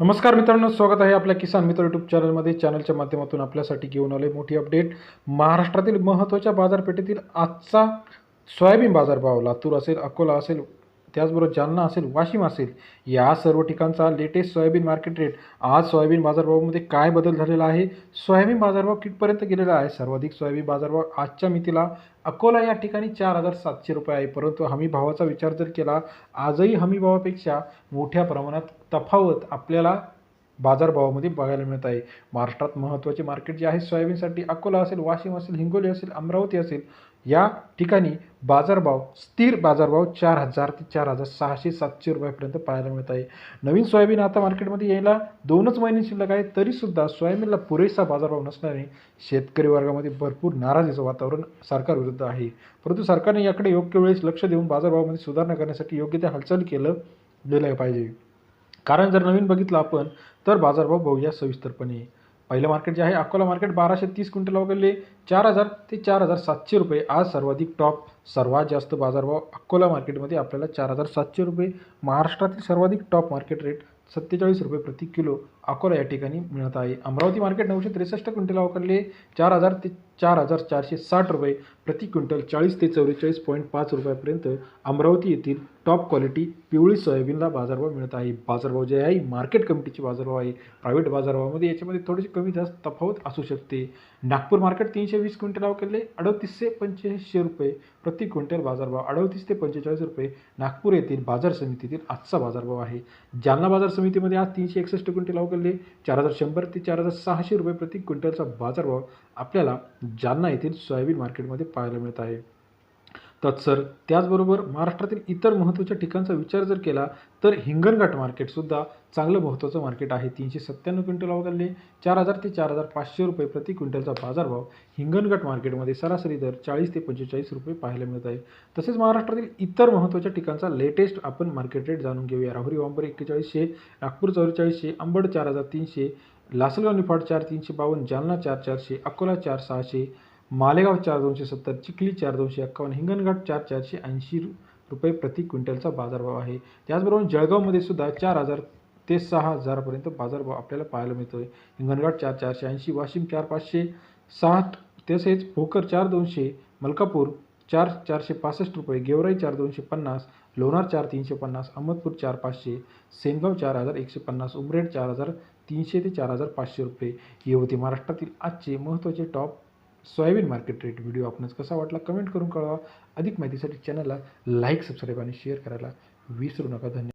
नमस्कार मित्रांनो स्वागत आहे आपल्या किसान मित्र यूट्यूब चॅनलमध्ये चॅनलच्या माध्यमातून आपल्यासाठी घेऊन आले मोठी अपडेट महाराष्ट्रातील महत्त्वाच्या बाजारपेठेतील आजचा सोयाबीन बाजारभाव लातूर असेल अकोला असेल त्याचबरोबर जालना असेल वाशिम असेल या सर्व ठिकाणचा लेटेस्ट सोयाबीन मार्केट रेट आज सोयाबीन बाजारभावामध्ये काय बदल झालेला आहे? सोयाबीन बाजारभाव कितपर्यंत गेलेला आहे. सर्वाधिक सोयाबीन बाजारभाव आजच्या मितीला अकोला या ठिकाणी चार हजार सातशे रुपये आहे. परंतु हमी भावाचा विचार जर केला आजही हमी भावापेक्षा मोठ्या प्रमाणात तफावत आपल्याला बाजारभावामध्ये बघायला मिळत आहे. महाराष्ट्रात महत्त्वाचे मार्केट जे आहे सोयाबीनसाठी अकोला असेल वाशिम असेल हिंगोली असेल अमरावती असेल या ठिकाणी बाजारभाव स्थिर बाजारभाव चार हजार ते चार हजार सहाशे सातशे रुपयापर्यंत पाहायला मिळत आहे. नवीन सोयाबीन आता मार्केटमध्ये यायला दोनच महिने शिल्लक आहे तरीसुद्धा सोयाबीनला पुरेसा बाजारभाव नसल्याने शेतकरी वर्गामध्ये भरपूर नाराजीचं वातावरण सरकारविरुद्ध आहे. परंतु सरकारने याकडे योग्य वेळेस लक्ष देऊन बाजारभावामध्ये सुधारणा करण्यासाठी योग्य त्या हालचाल केलं गेलं पाहिजे. कारण जर नवीन बघितलं आपण तर बाजारभाव बघूया सविस्तरपणे. पहिलं मार्केट जे आहे अकोला मार्केट बाराशे तीस क्विंटल वगैरे चार हजार ते चार हजार सातशे रुपये. आज सर्वाधिक टॉप सर्वात जास्त बाजारभाव अकोला मार्केटमध्ये आपल्याला चार हजार सातशे रुपये. महाराष्ट्रातील सर्वाधिक टॉप मार्केट रेट सत्तेचाळीस रुपये प्रति किलो अकोला या ठिकाणी मिळत आहे. अमरावती मार्केट नऊशे त्रेसष्ट क्विंटल अवकडले चार हजार ते चार हजार चारशे साठ रुपये प्रति क्विंटल चाळीस ते चौवेचाळीस पॉईंट पाच रुपयापर्यंत अमरावती येथील टॉप क्वालिटी पिवळी सोयाबीनला बाजारभाव मिळत आहे. बाजारभाव जे आहे मार्केट कमिटीचे बाजारभाव आहे. प्रायव्हेट बाजारभावामध्ये याच्यामध्ये थोडीशी कमी जास्त तफावत असू शकते. नागपूर मार्केट तीनशे वीस क्विंटल अवकेले अडतीसशे पंच्याऐंशी रुपये प्रति क्विंटल बाजारभाव अडतीस ते पंचेचाळीस रुपये नागपूर येथील बाजार समितीतील आजचा बाजारभाव आहे. जालना बाजार समितीमध्ये आज तीनशे एकसष्ट क्विंटल अवकेले चार हजार शंभर ते चार हजार सहाशे रुपये प्रति क्विंटलचा बाजारभाव आपल्याला जालना येथील सोयाबीन मार्केटमध्ये पाहायला मिळत आहे. तत्सर त्याचबरोबर महाराष्ट्रातील इतर महत्त्वाच्या ठिकाणचा विचार जर केला तर हिंगणघाट मार्केटसुद्धा चांगलं महत्त्वाचं मार्केट आहे. तीनशे सत्त्याण्णव क्विंटल अवघडले चार हजार ते चार हजार पाचशे रुपये प्रति क्विंटलचा बाजारभाव हिंगणघाट मार्केटमध्ये सरासरी दर चाळीस ते पंचेचाळीस रुपये पाहायला मिळत आहे. तसेच महाराष्ट्रातील इतर महत्त्वाच्या ठिकाणचा लेटेस्ट आपण मार्केट रेट जाणून घेऊया. राहुरी वांबर एक्केचाळीसशे नागपूर चौवेचाळीसशे अंबड चार हजार तीनशे लासलगाव निफाड चार तीनशे बावन्न जालना चार चारशे अकोला चार सहाशे मालेगाव चार दोनशे सत्तर चिखली चार दोनशे एक्कावन्न हिंगणघाट चार चारशे ऐंशी रुपये प्रति क्विंटलचा बाजारभाव आहे. त्याचबरोबर जळगावमध्ये सुद्धा चार हजार ते सहा हजारापर्यंत बाजारभाव आपल्याला पाहायला मिळतो आहे हिंगणघाट चार चारशे ऐंशी वाशिम चार पाचशे साठ तसेच भोकर चार दोनशे मलकापूर चार चारशे पासष्ट रुपये गेवराई चार दोनशे पन्नास लोणार चार तीनशे पन्नास अहमदपूर चार पाचशे सेनगाव चार हजार एकशे पन्नास उमरेड चार हजार तीनशे ते चार हजार पाचशे रुपये हे होते. महाराष्ट्रातील आजचे महत्त्वाचे top soybean market rate video आपणास कसा वाटला? कमेंट करून कळवा. अधिक माहितीसाठी चॅनलला लाईक सबस्क्राईब आणि शेअर करायला विसरू नका. धन्यवाद.